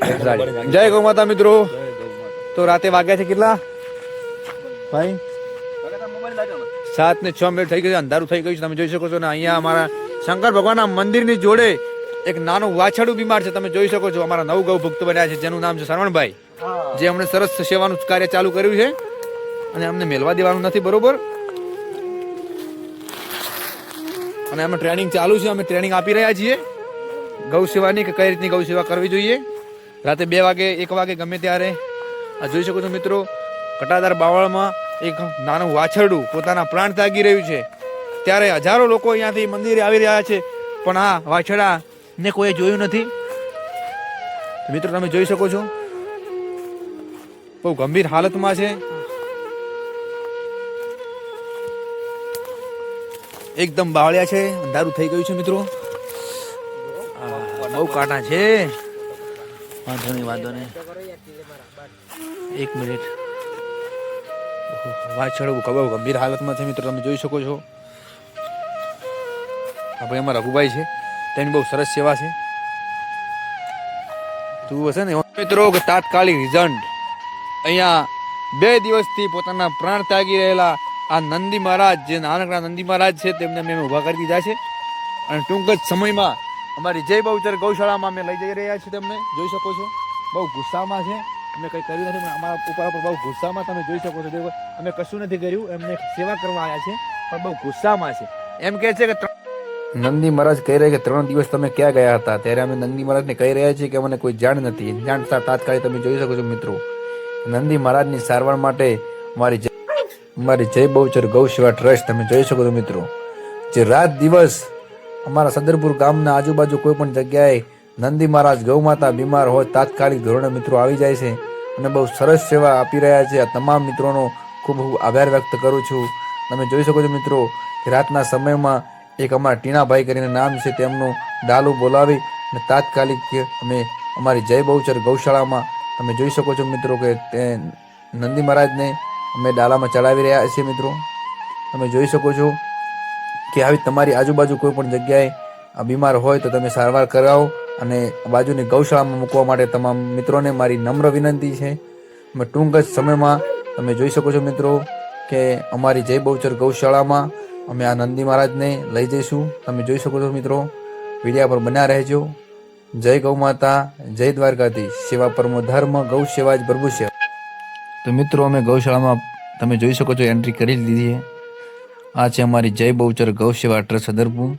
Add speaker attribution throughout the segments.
Speaker 1: જય ગૌ માતા મિત્રો. તો રાતે વાગ્યા છે કેટલા? ભાઈ? સાત ને છ મિનિટ થઈ ગયું અંધારું થઈ ગયું છે, તમે જોઈ શકો છો. ને અહીંયા અમારા શંકર ભગવાનના મંદિરની જોડે એક નાનું વાછડું બીમાર છે, તમે જોઈ શકો છો. અમારા નવ ગૌ ભક્ત બન્યા છે, જેનું નામ છે શરવણભાઈ. જે અમને સરસ સેવાનું કાર્ય ચાલુ કર્યું છે. અને અમને મેળવા દેવાનું નથી, બરોબર? અને અમે ટ્રેનિંગ ચાલુ છે, અમે ટ્રેનિંગ આપી રહ્યા છીએ. ગૌ સેવાની કે કઈ રીતની ગૌ સેવા કરવી જોઈએ? રાતે બે વાગે, એક વાગે ગમે ત્યારે. આ જોઈ શકો છો મિત્રો, કટાદાર બાવળમાં એક નાનું વાછરડું પોતાના પ્રાણ ત્યાગી રહ્યું છે. ત્યારે હજારો લોકો અહીંયાથી મંદિરે આવી રહ્યા છે, પણ આ વાછડા ને કોઈ જોયું નથી. મિત્રો, તમે જોઈ શકો છો, બહુ ગંભીર હાલતમાં છે. એકદમ બાવળિયા છે, અંધારું થઈ ગયું છે મિત્રો. બહુ કાંટા છે. વાંધો નહીં વાંધો નહીં. એક મિનિટ. વાછળ બહુ ગંભીર હાલતમાં છે મિત્રો તમે જોઈ શકો છો. આ ભાઈ અમારા રઘુભાઈ છે. તેની બહુ સરસ સેવા છે. તું હશે ને, મિત્રો તાત્કાલિક રિઝલ્ટ. અહીંયા બે દિવસથી પોતાના પ્રાણ ત્યાગી રહેલા આ નંદી મહારાજ, જે નાનકડા નંદી મહારાજ છે, તેમને મેં ઊભા કરી દીધા છે. અને ટૂંક જ સમયમાં અમારી જય બહુચર ગૌશાળામાં અમે લઈ જઈ રહ્યા છીએ તમને, જોઈ શકો છો. બહુ ગુસ્સામાં છે. અમે કંઈ કર્યું નથી, પણ અમારા ઉપર ઉપર બહુ ગુસ્સામાં તમે જોઈ શકો છો. દેખો, અમે કશું નથી કર્યું, એમને સેવા કરવા આવ્યા છે, પણ બહુ ગુસ્સામાં છે. એમ કહે છે કે નંદી મહારાજ કહી રહ્યા કે ત્રણ દિવસ તમે ક્યાં ગયા હતા? ત્યારે અમે નંદી મહારાજને કહી રહ્યા છીએ કે અમને કોઈ જાણ નથી. જાણતા તાત્કાલિક તમે જોઈ શકો છો, મિત્રો. નંદી મહારાજની સારવાર માટે મારી મારી જય બહુચર ગૌ સેવા ટ્રસ્ટ, તમે જોઈ શકો છો, મિત્રો. જે રાત દિવસ અમારા સદરપુર ગામના આજુબાજુ કોઈ પણ જગ્યાએ નંદી મહારાજ ગૌ માતા બીમાર હોય તાત્કાલિક ધોરણે મિત્રો આવી જાય છે અને બહુ સરસ સેવા આપી રહ્યા છે. આ તમામ મિત્રોનો ખૂબ ખૂબ આભાર વ્યક્ત કરું છું. તમે જોઈ શકો છો મિત્રો કે રાતના સમયમાં એક અમારા ટીનાભાઈ કરીને નામ છે તેમનું ડાલું બોલાવી અને તાત્કાલિક અમે અમારી જય બહુચર ગૌશાળામાં તમે જોઈ શકો છો મિત્રો કે તે નંદી મહારાજને અમે ડાલામાં ચડાવી રહ્યા છીએ મિત્રો. તમે જોઈ શકો છો કે આવી તમારી આજુબાજુ કોઈ પણ જગ્યાએ બીમાર હોય તો તમે સારવાર કરાવો અને બાજુની ગૌશાળામાં મૂકવા માટે તમામ મિત્રોને મારી નમ્ર વિનંતી છે. ટૂંક જ સમયમાં તમે જોઈ શકો છો મિત્રો કે અમારી જય બહુચર ગૌશાળામાં અમે આ નંદી મહારાજને લઈ જઈશું. તમે જોઈ શકો છો મિત્રો, વિડીયા પર બન્યા રહેજો. જય ગૌ માતા, જય દ્વારકાધીશ. સેવા પરમો ધર્મ, ગૌ સેવા જ પ્રભુ સેવા. તો મિત્રો, અમે ગૌશાળામાં તમે જોઈ શકો છો એન્ટ્રી કરી લીધી છે. આ છે અમારી જય બહુચર ગૌ સેવા ટ્રસ્ટ સદરપુર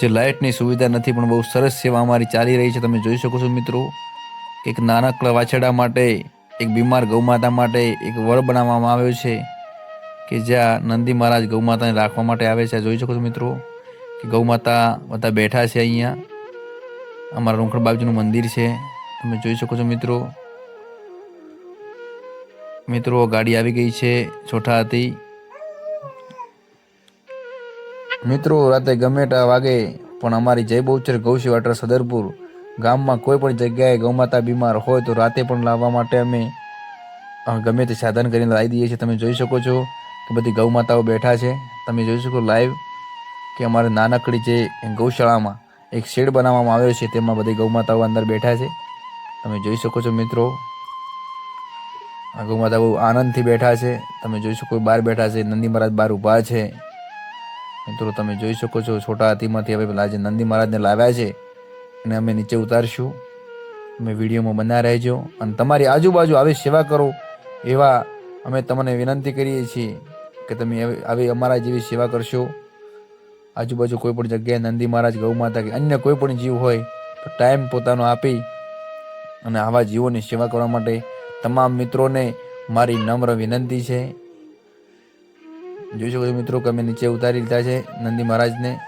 Speaker 1: જે લાઇટની સુવિધા નથી, પણ બહુ સરસ સેવા અમારી ચાલી રહી છે. તમે જોઈ શકો છો મિત્રો, એક નાનકડા વાછરડા માટે, એક બીમાર ગૌમાતા માટે એક વળ બનાવવામાં આવ્યો છે, કે જ્યાં નંદી મહારાજ ગૌમાતાને રાખવા માટે આવે છે. જોઈ શકો છો મિત્રો, કે ગૌમાતા બધા બેઠા છે અહીંયા. અમારા રૂંખડ બાજુનું મંદિર છે. તમે જોઈ શકો છો મિત્રો મિત્રો ગાડી આવી ગઈ છે છોટા હતી. મિત્રો, રાતે ગમે તેટલા વાગે, પણ અમારી જય બહુચર ગૌશી વાટર સદરપુર ગામમાં કોઈ પણ જગ્યાએ ગૌમાતા બીમાર હોય તો રાતે પણ લાવવા માટે અમે ગમે તે સાધન કરીને લાવી દઈએ છીએ. તમે જોઈ શકો છો કે બધી ગૌમાતાઓ બેઠા છે. તમે જોઈ શકો લાઈવ કે અમારે નાનકડી જે ગૌશાળામાં એક શેડ બનાવવામાં આવ્યો છે, તેમાં બધી ગૌમાતાઓ અંદર બેઠા છે. તમે જોઈ શકો છો મિત્રો ગૌમાતા બહુ આનંદથી બેઠા છે. તમે જોઈ શકો, બહાર બેઠા છે. નંદી મહારાજ બહાર ઊભા છે. મિત્રો, તમે જોઈ શકો છો, છોટા હાથીમાંથી હવે પેલા આજે નંદી મહારાજને લાવ્યા છે અને અમે નીચે ઉતારશું. અમે વિડીયોમાં બના રહેજો અને તમારી આજુબાજુ આવી સેવા કરો એવા અમે તમને વિનંતી કરીએ છીએ કે તમે આવી અમારા જેવી સેવા કરશો. આજુબાજુ કોઈ પણ જગ્યાએ નંદી મહારાજ, ગૌ માતા કે અન્ય કોઈ પણ જીવ હોય, તો ટાઈમ પોતાનો આપી અને આવા જીવોની સેવા કરવા માટે તમામ મિત્રોને મારી નમ્ર વિનંતી છે. જોઈ શકો છો મિત્રો કે અમે નીચે ઉતારી લીધા છે નંદી મહારાજને.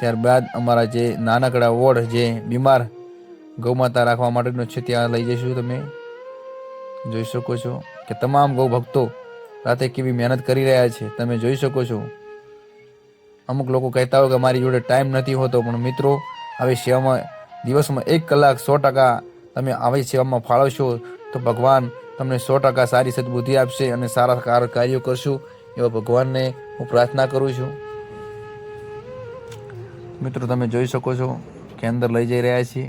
Speaker 1: ત્યારબાદ અમારા જે નાનકડા વોર્ડ જે બીમાર ગૌમાતા રાખવા માટેનો છે ત્યાં લઈ જઈશું તમે. જોઈ શકો છો કે તમામ ગૌ ભક્તો રાતે કેવી મહેનત કરી રહ્યા છે. તમે જોઈ શકો છો. અમુક લોકો કહેતા હોય કે મારી જોડે ટાઈમ નથી હોતો, પણ મિત્રો, આવી સેવામાં દિવસમાં એક કલાક સો ટકા તમે આવી સેવામાં ફાળવશો તો ભગવાન તમને સો ટકા સારી સદબુદ્ધિ આપશે અને સારા કાર- કાર્યો કરશો. એવા ભગવાનને હું પ્રાર્થના કરું છું. મિત્રો, તમે જોઈ શકો છો કે અંદર લઈ જઈ રહ્યા છીએ.